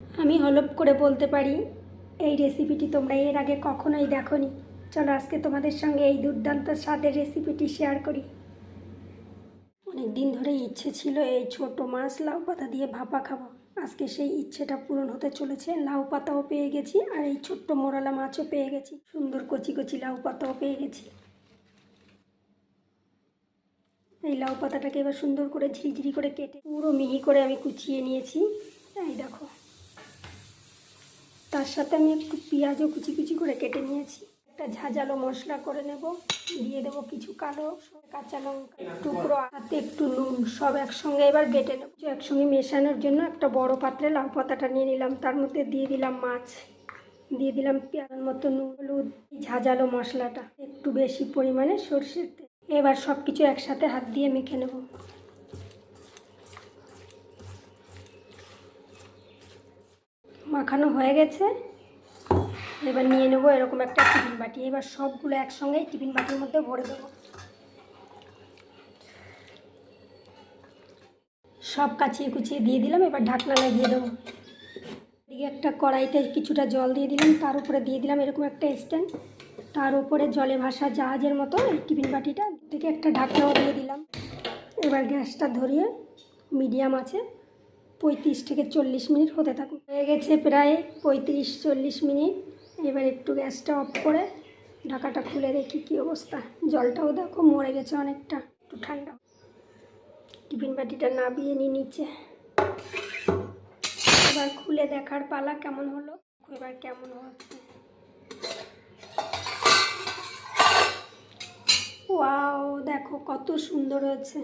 আমি হলপ করে বলতে পারি, এই রেসিপিটি তোমরা এর আগে কখনোই দেখোনি। চলো আজকে তোমাদের সঙ্গে এই দুর্দান্ত স্বাদের রেসিপিটি শেয়ার করি। অনেক দিন ধরে ইচ্ছে ছিল এই ছোট মাছ লাউ পাতা দিয়ে ভাপা খাব। আজকে সেই ইচ্ছেটা পূরণ হতে চলেছে। লাউ পাতাও পেয়ে গেছি আর এই ছোট্ট মোরালা মাছও পেয়ে গেছি। সুন্দর কচি কচি লাউ পাতাও পেয়ে গেছি। এই লাউ পাতাটাকে এবার সুন্দর করে ঝিরিঝিরি করে কেটে পুরো মিহি করে আমি কুচিয়ে নিয়েছি। তার সাথে আমি একটু পেঁয়াজও কুচি কুচি করে কেটে নিয়েছি। একটা ঝাঁঝালো মশলা করে নেব, দিয়ে দেবো কিছু কালো, কাঁচা লঙ্কা, টুকরো, হাতে একটু নুন, সব একসঙ্গে এবার বেটে নেব। একসঙ্গে মেশানোর জন্য একটা বড় পাত্রে লাউ পাতাটা নিয়ে নিলাম, তার মধ্যে দিয়ে দিলাম মাছ, দিয়ে দিলাম পেঁয়াজ মতো নুন, হলুদ ঝাঁঝালো মশলাটা, একটু বেশি পরিমাণে সর্ষের তেল। এবার সব কিছু একসাথে হাত দিয়ে মেখে নেব। মাখানো হয়ে গেছে। এবার নিয়ে নেব এরকম একটা টিফিন বাটি। এবার সবগুলো একসঙ্গে টিফিন বাটির মধ্যে ভরে দেবো। সব কাচিয়ে কুচিয়ে দিয়ে দিলাম, এবার ঢাকনা লাগিয়ে দেবো। এদিকে একটা কড়াইতে কিছুটা জল দিয়ে দিলাম, তার উপরে দিয়ে দিলাম এরকম একটা স্ট্যান্ড। তার উপরে জলে ভাসা জাহাজের মতো এই টিফিন বাটিটা। থেকে একটা ঢাকনাও দিয়ে দিলাম। এবার গ্যাসটা ধরিয়ে মিডিয়াম আছে। পঁয়ত্রিশ থেকে চল্লিশ মিনিট হতে থাকুক। হয়ে গেছে প্রায় পঁয়ত্রিশ, চল্লিশ মিনিট। এবার একটু গ্যাসটা অফ করে ঢাকাটা খুলে দেখি কী অবস্থা। জলটাও দেখো মরে গেছে অনেকটা, একটু ঠান্ডা। টিফিন বাটিটা নাবিয়ে নিয়ে নিচে। এবার খুলে দেখার পালা কেমন হলো এবার কেমন হচ্ছে। ওয়াও, দেখো কত সুন্দর হয়েছে।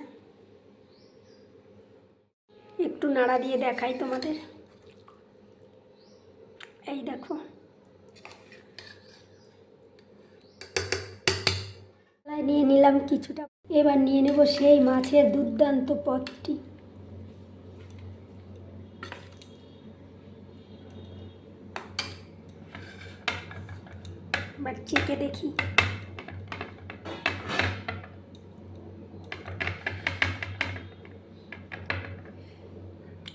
একটু নাড়া দিয়ে দেখাই তোমাদের। এই দেখো। নিয়ে নিলাম কিছুটা। এবার নিয়ে নেব সেই মাছের দুর্দান্ত পথটি এবার চেকে দেখি।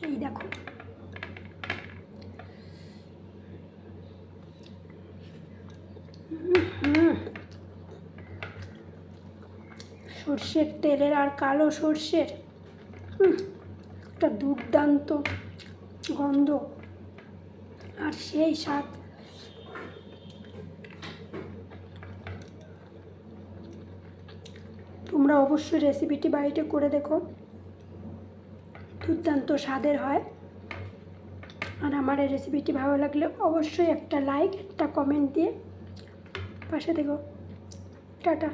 এই দেখো। সর্ষের তেলের আর কালো সর্ষের একটা দুর্দান্ত গন্ধ। আর সেই স্বাদ। তোমরা অবশ্যই রেসিপিটি বাড়িতে করে দেখো। দুর্দান্ত স্বাদের হয়। আর আমার এই রেসিপিটি ভালো লাগলে অবশ্যই একটা লাইক একটা কমেন্ট দিয়ে পাশে দেখো টাটা।